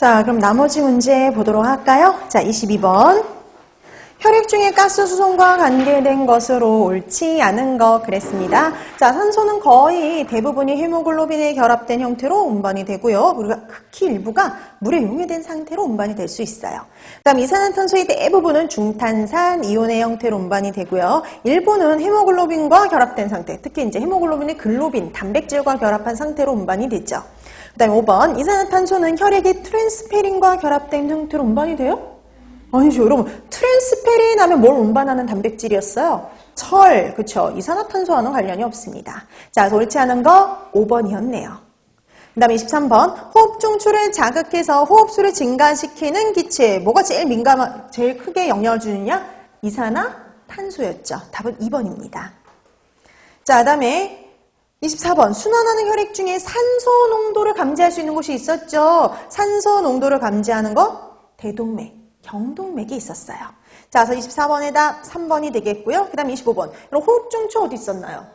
자, 그럼 나머지 문제 보도록 할까요? 자, 22번. 혈액 중에 가스 수송과 관계된 것으로 옳지 않은 것 그랬습니다. 자, 산소는 거의 대부분이 헤모글로빈에 결합된 형태로 운반이 되고요. 그리고 극히 일부가 물에 용해된 상태로 운반이 될 수 있어요. 그다음 이산화탄소의 대부분은 중탄산 이온의 형태로 운반이 되고요. 일부는 헤모글로빈과 결합된 상태, 특히 이제 헤모글로빈의 글로빈, 단백질과 결합한 상태로 운반이 되죠. 그 다음에 5번 이산화탄소는 혈액의 트랜스페린과 결합된 형태로 운반이 돼요? 아니죠, 여러분. 트랜스페린 하면 뭘 운반하는 단백질이었어요? 철, 그쵸. 이산화탄소와는 관련이 없습니다. 자, 그래서 옳지 않은 거 5번이었네요. 그 다음에 23번. 호흡 중추를 자극해서 호흡수를 증가시키는 기체. 뭐가 제일 민감한, 제일 크게 영향을 주느냐? 이산화탄소였죠. 답은 2번입니다. 자, 그 다음에 24번 순환하는 혈액 중에 산소 농도를 감지할 수 있는 곳이 있었죠. 산소 농도를 감지하는 거 대동맥, 경동맥이 있었어요. 자, 그래서 24번에다 3번이 되겠고요. 그 다음에 25번. 그럼 호흡 중추 어디 있었나요?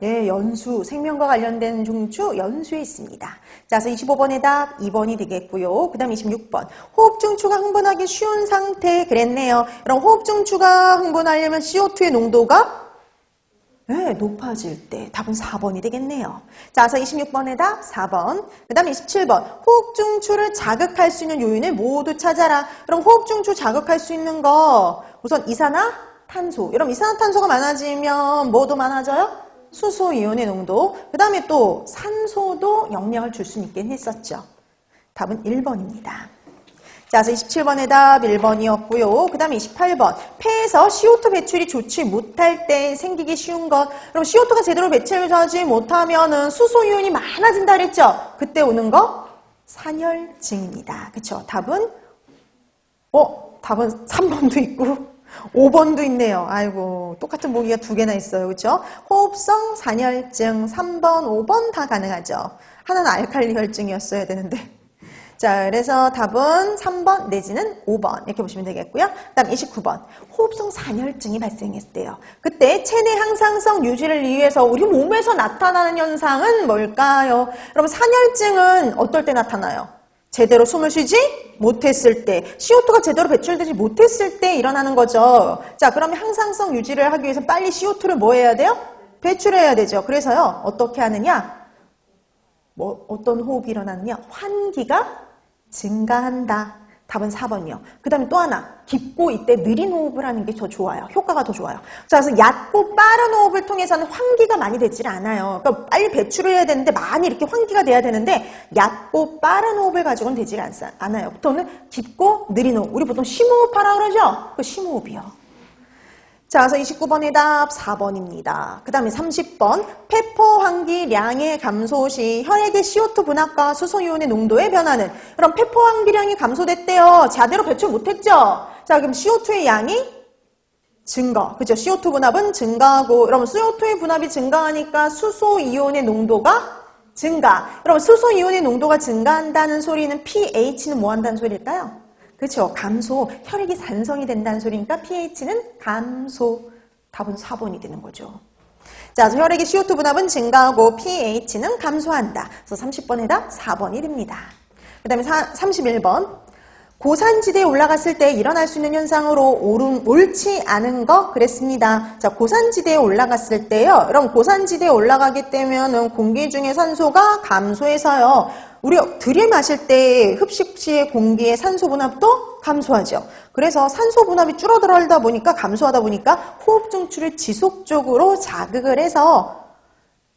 네, 연수, 생명과 관련된 중추, 연수에 있습니다. 자, 그래서 25번에다 2번이 되겠고요. 그 다음에 26번. 호흡 중추가 흥분하기 쉬운 상태 그랬네요. 그럼 호흡 중추가 흥분하려면 CO2의 농도가 네, 높아질 때 답은 4번이 되겠네요. 자, 그래서 26번에다 4번. 그 다음에 27번. 호흡 중추를 자극할 수 있는 요인을 모두 찾아라. 그럼 호흡 중추 자극할 수 있는 거 우선 이산화탄소. 여러분 이산화탄소가 많아지면 뭐도 많아져요? 수소 이온의 농도. 그 다음에 또 산소도 영향을 줄 수 있긴 했었죠. 답은 1번입니다. 자, 그래서 27번의 답 1번이었고요. 그 다음에 28번. 폐에서 CO2 배출이 좋지 못할 때 생기기 쉬운 것. 그럼 CO2가 제대로 배출하지 못하면은 수소 이온이 많아진다 그랬죠? 그때 오는 거? 산혈증입니다. 그쵸? 답은? 어? 답은 3번도 있고 5번도 있네요. 아이고, 똑같은 보기가 두 개나 있어요. 그쵸? 호흡성 산혈증 3번, 5번 다 가능하죠. 하나는 알칼리 혈증이었어야 되는데. 자, 그래서 답은 3번 내지는 5번 이렇게 보시면 되겠고요. 그 다음 29번 호흡성 산혈증이 발생했을 때요. 그때 체내 항상성 유지를 위해서 우리 몸에서 나타나는 현상은 뭘까요? 여러분 산혈증은 어떨 때 나타나요? 제대로 숨을 쉬지 못했을 때, CO2가 제대로 배출되지 못했을 때 일어나는 거죠. 자, 그러면 항상성 유지를 하기 위해서 빨리 CO2를 뭐 해야 돼요? 배출해야 되죠. 그래서요, 어떻게 하느냐? 뭐, 어떤 호흡이 일어나느냐? 환기가 증가한다. 답은 4번이요. 그 다음에 또 하나. 깊고 이때 느린 호흡을 하는 게 더 좋아요. 효과가 더 좋아요. 자, 그래서 얕고 빠른 호흡을 통해서는 환기가 많이 되질 않아요. 그러니까 빨리 배출을 해야 되는데 많이 이렇게 환기가 돼야 되는데 얕고 빠른 호흡을 가지고는 되질 않, 않아요. 보통은 깊고 느린 호흡. 우리 보통 심호흡 하라 그러죠? 그 심호흡이요. 자, 그래서 29번의 답 4번입니다. 그 다음에 30번. 폐포 환기량의 감소 시 혈액의 CO2 분압과 수소이온의 농도의 변화는 그럼 폐포 환기량이 감소됐대요. 제대로 배출 못했죠? 자, 그럼 CO2의 양이 증가. 그죠? CO2 분압은 증가하고, 여러분, CO2의 분압이 증가하니까 수소 이온의 농도가 증가. 여러분, 수소 이온의 농도가 증가한다는 소리는 pH는 뭐 한다는 소리일까요? 그렇죠. 감소. 혈액이 산성이 된다는 소리니까 pH는 감소. 답은 4번이 되는 거죠. 자, 혈액의 CO2 분압은 증가하고 pH는 감소한다. 그래서 30번에 답 4번이 됩니다. 그 다음에 31번. 고산지대에 올라갔을 때 일어날 수 있는 현상으로 옳은, 옳지 않은 거 그랬습니다. 자, 고산지대에 올라갔을 때요. 여러분, 고산지대에 올라가게 되면은 공기 중에 산소가 감소해서요. 우리가 들이마실 때 흡식 시의 공기의 산소 분압도 감소하죠. 그래서 산소 분압이 줄어들다 보니까 감소하다 보니까 호흡 중추를 지속적으로 자극을 해서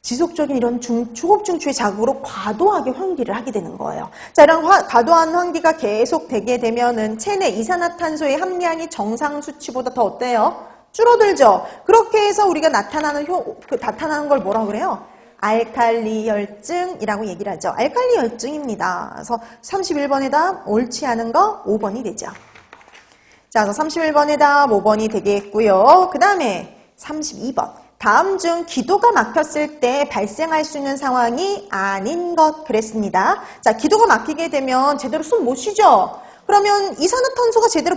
지속적인 이런 중, 호흡 중추의 자극으로 과도하게 환기를 하게 되는 거예요. 자, 이런 화, 과도한 환기가 계속 되게 되면은 체내 이산화탄소의 함량이 정상 수치보다 더 어때요? 줄어들죠. 그렇게 해서 우리가 나타나는 효, 그 나타나는 걸 뭐라 그래요? 알칼리 혈증이라고 얘기를 하죠. 알칼리 혈증입니다. 그래서 31번에 답 옳지 않은 거 5번이 되죠. 자, 그래서 31번에 답 5번이 되겠고요. 그 다음에 32번. 다음 중 기도가 막혔을 때 발생할 수 있는 상황이 아닌 것 그랬습니다. 자, 기도가 막히게 되면 제대로 숨 못 쉬죠? 그러면 이산화탄소가 제대로